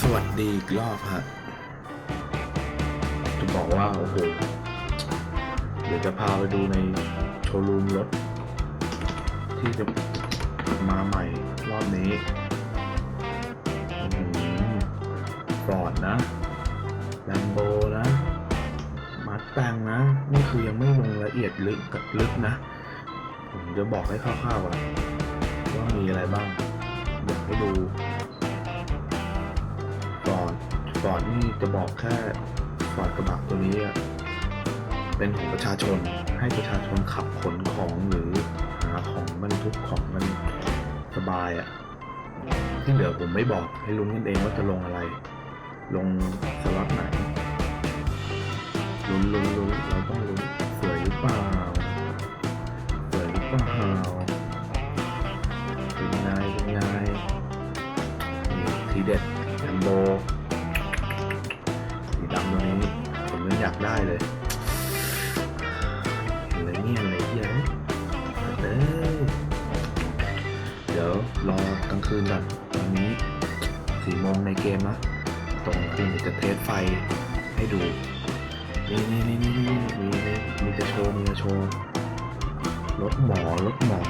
สวัสดีอีกรอบฮะจะบอกว่าโอ้โหเดี๋ยวจะพาไปดูในโชว์รูมรถ ที่จะมาใหม่รอบนี้ฟอร์ดนะแลมโบนะมาแตงนะ นี่คือยังไม่ลงละเอียดลึกกับลึกนะ ผมจะบอกให้คร่าวๆก่อนว่ามีอะไรบ้าง อยากให้ดู ดฟอร์ดนี่จะบอกแค่ฟอร์ดกระบะตัวนี้อะเป็นของประชาชนให้ประชาชนขับขนของหรือหาของบรรทุกของมันสบายอะ่ะที่เหลือผมไม่บอกให้ลุ้นกันเองว่าจะลงอะไร ลงสล็อตไหนลุ้นลุ้นลุ้นเราต้องลุ้นสวยหรือเปล่าสวยหรือเปล่าเป็นไงเป็นไงนี่ทีเด็ดแอมโบ อยากได้เลยเห็นเลยเนี่ยอะไรเหี้ยเอ้ยเดี๋ยวรอกลางคืนก่อนตอนนี้สี่โมงในเกมนะตรงคืนเดี๋ยวจะเทสไฟให้ดู นี่นี่นี่นี่นี่มีมีมีจะโชว์มีจะโชว์รถหมอรถหมอ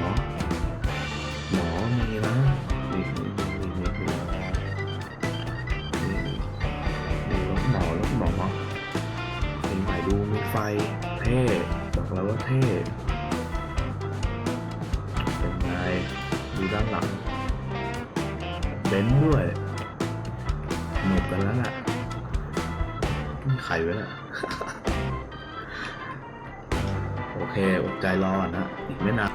ไฟเท่บอกแล้วว่าเท่เป็นไงดูด้านหลังเบนด้วยหนุกกันแล้วล่ะมีไขไว้แล้วโอเคอดใจรอก่อนนะอีกไม่นาน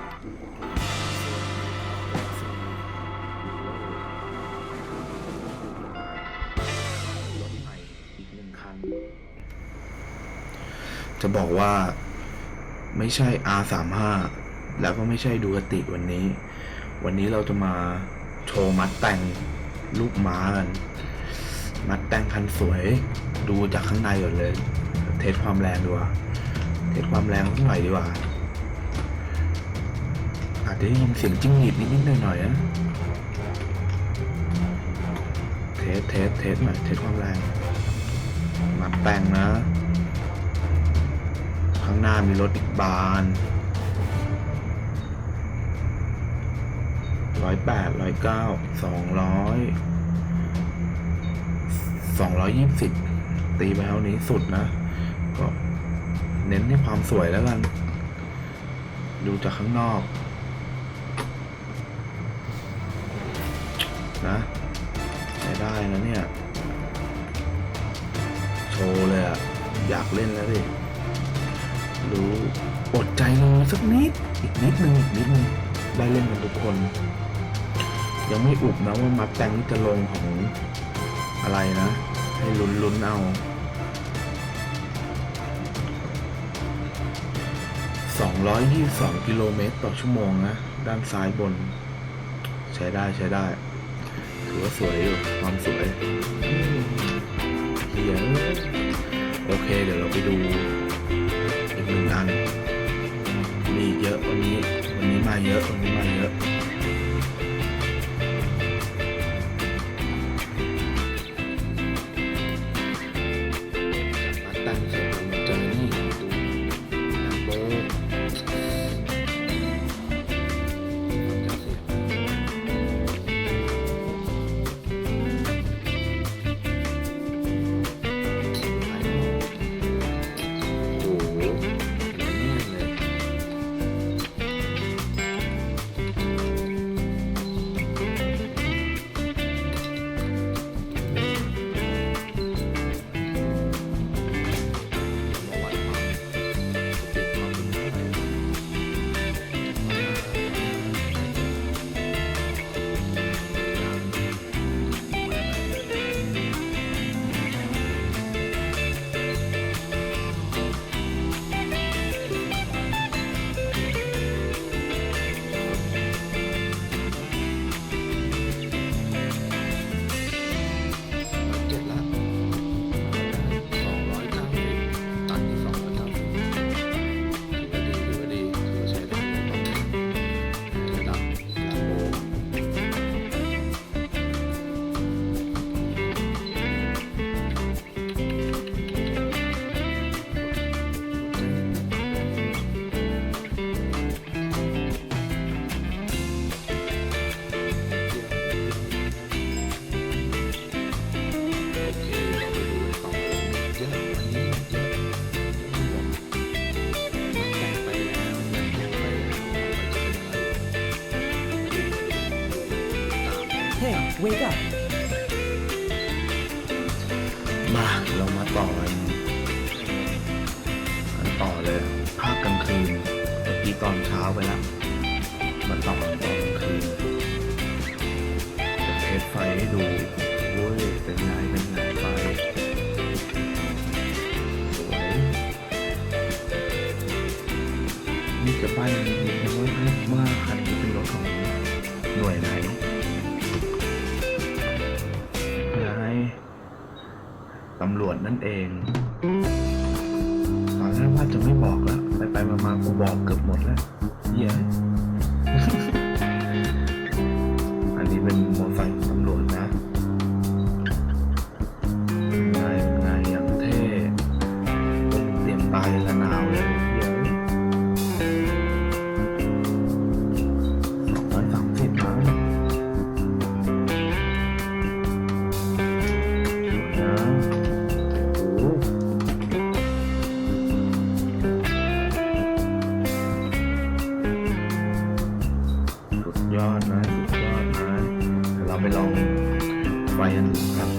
จะบอกว่าไม่ใช่ R35 แล้วก็ไม่ใช่ดูกติวันนี้ วันนี้เราจะมาโชว์มัดแต่งลูกม้ากัน มัดแต่งคันสวย ดูจากข้างในก่อนเลย เทสความแรงดูว่า เทสความแรงสักหน่อยดีกว่า อาจจะได้ยินเสียงจิ้งหรีดนิดๆหน่อยๆนะ เทสเทสเทสหน่อย เทสความแรงมาแต่งนะ ข้างหน้ามีรถอีกบานร้อยแปดร้อยเก้าสองร้อยสองร้อยยี่สิบตีไปเท่านี้สุดนะ ก็เน้นที่ความสวยแล้วกัน ดูจากข้างนอก นะใช้ได้นะเนี่ย โชว์เลยอะอยากเล่นแล้วดิ รู้อดใจรอสักนิด อีกนิดนึงอีกนิดนึงได้เล่นกันทุกคน ยังไม่อุบนะว่ามาแตงจะลงของอะไรนะ ให้ลุ้นลุ้นเอา 222 กิโลเมตรต่อชั่วโมงนะ ด้านซ้ายบน ใช้ได้ใช้ได้ ถือว่าสวยอยู่ความสวยเฮียโอเค เดี๋ยวเราไปดู กัน มีเยอะวันนี้ วันนี้มาเยอะวันนี้มาเยอะ Hey, wake up. มาเรามาต่อกันกันต่อเลย ภาคกลางคืนเมื่อกี้ตอนเช้าไปแล้วมาต่อตอนกลางคืนจะเทสไฟให้ดูโอ้ยเป็นไงเป็นไงไฟสวยนี่จะป้ายนิดนิดนะว่าว่าคันนี้เป็นรถของหน่วยไหนำรวจนั่นเองตอนแรกว่าจะไม่บอกแล้วไปไปมามากูบอกเกือบหมดแล้วเหี้ ยอดนะสุดยอดนะเดี๋ยวเราไปลองไฟกันอื่นครับ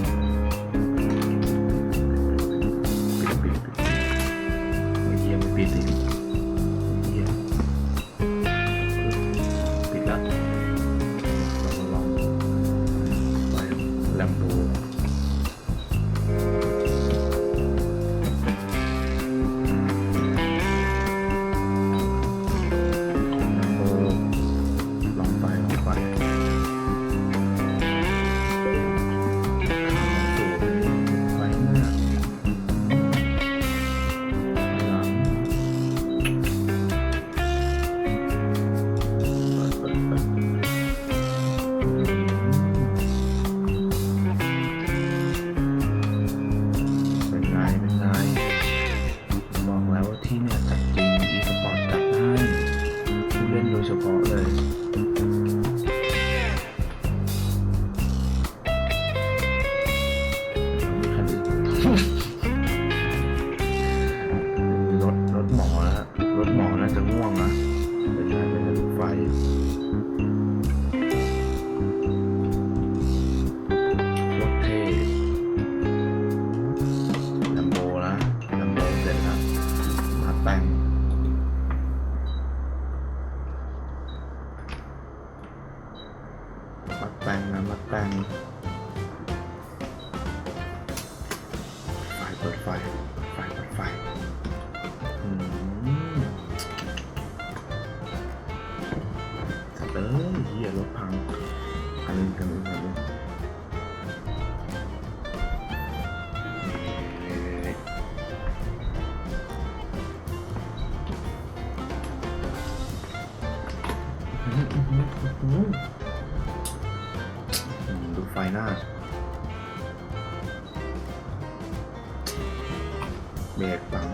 มาแต่งไฟเปิดไฟไฟเปิดไฟจัดเลยเฮียรถพังอันนึงกันอีกอันนึงอืม ไฟหน้าเบรกหลัง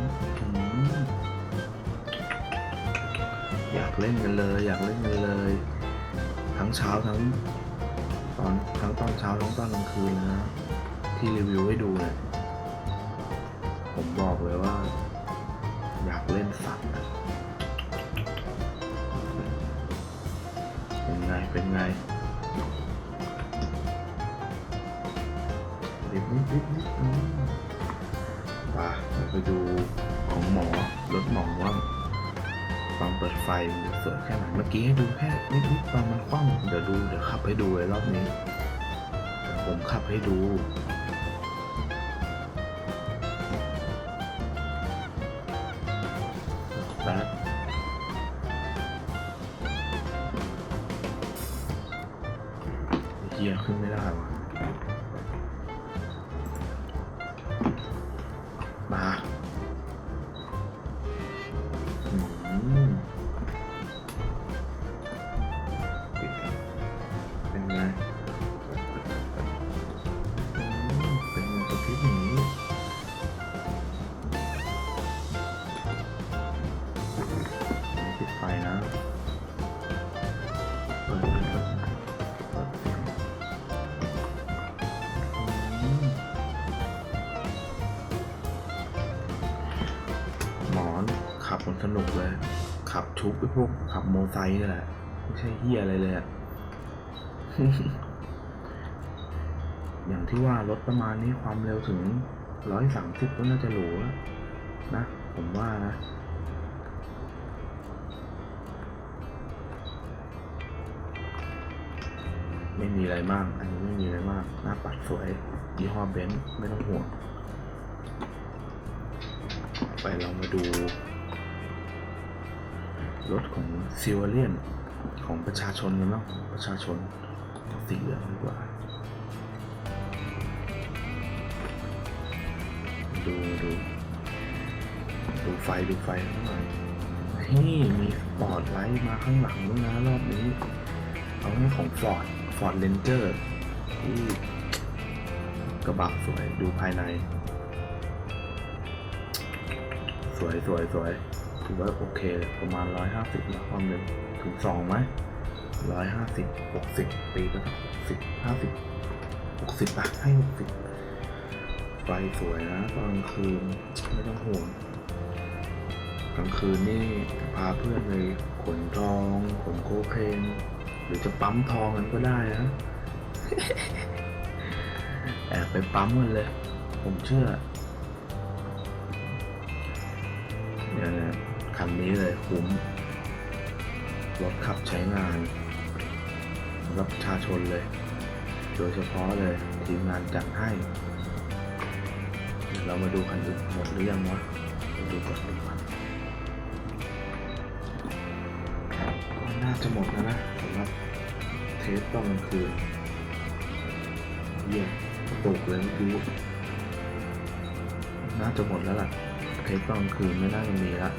อยากเล่นกันเลย อยากเล่นกันเลย ทั้งเช้าทั้งตอนทั้งตอนเช้าทั้งตอนกลางคืนนะ ที่รีวิวให้ดูเนี่ยผมบอกเลยว่า อยากเล่นสัตว์นะเป็นไงเป็นไง ดิบนิดดิบนิดอืมป่ะเราไปดูของหมอรถหมอว่าตอนเปิดไฟมันสวยแค่ไหนเมื่อกี้ให้ดูแค่นิดๆตอนมันคว่ำเดี๋ยวดูเดี๋ยวขับให้ดูเลยรอบนี้ผมขับให้ดูแป๊บ สนุกเลย ขับชุบไอพวกขับโมไซค์นี่แหละ ไม่ใช่เฮียอะไรเลยอะอย่างที่ว่ารถประมาณนี้ความเร็วถึงร้อยสามสิบก็น่าจะหรูแล้วนะ ผมว่านะ ไม่มีอะไรมาก อันนี้ไม่มีอะไรมาก หน้าปัดสวยยี่ห้อเบนซ์ไม่ต้องห่วง ไปเรามาดู รถของซิวเลียนของประชาชนกันเนาะประชาชนสีเหลืองดีกว่า ดูดูดูไฟดูไฟข้างหลังเฮ้ยมีสปอร์ตไลท์มาข้างหลังด้วยนะรอบนี้ เอาเรื่องของ Ford Ford Ranger ที่กระบะสวยดูภายใน สวยสวยสวย ถือว่าโอเคประมาณ 150นะความเร็วถึงสองไหมร้อยห้าสิบหกสิบตีก็หกสิบห้าสิบหกสิบอะให้หกสิบไฟสวยนะตอนกลางคืนไม่ต้องห่วงกลางคืนนี่พาเพื่อนไปขนทองขนโคเคนหรือจะปั๊มทองกันก็ได้นะแอบไปปั๊มกันเลย ผมเชื่อ คันนี้เลยคุ้ม รถขับใช้งานสำหรับประชาชนเลย โดยเฉพาะเลยทีมงานจัดให้เดี๋ยวเรามาดูคันอื่นหมดหรือยังวะมาดูก่อนดูก่อนน่าจะหมดแล้วนะสำหรับเทสตอนกลางคืนเยี่ยมตกเลยเมื่อกี้น่าจะหมดแล้วล่ะเทสตอนกลางคืนไม่น่าจะมีละ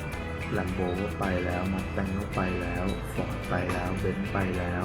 ลมโบก็ไปแล้วมาแตงก็ไปแล้วฟอร์ดไปแล้วเบนซ์ไปแล้ว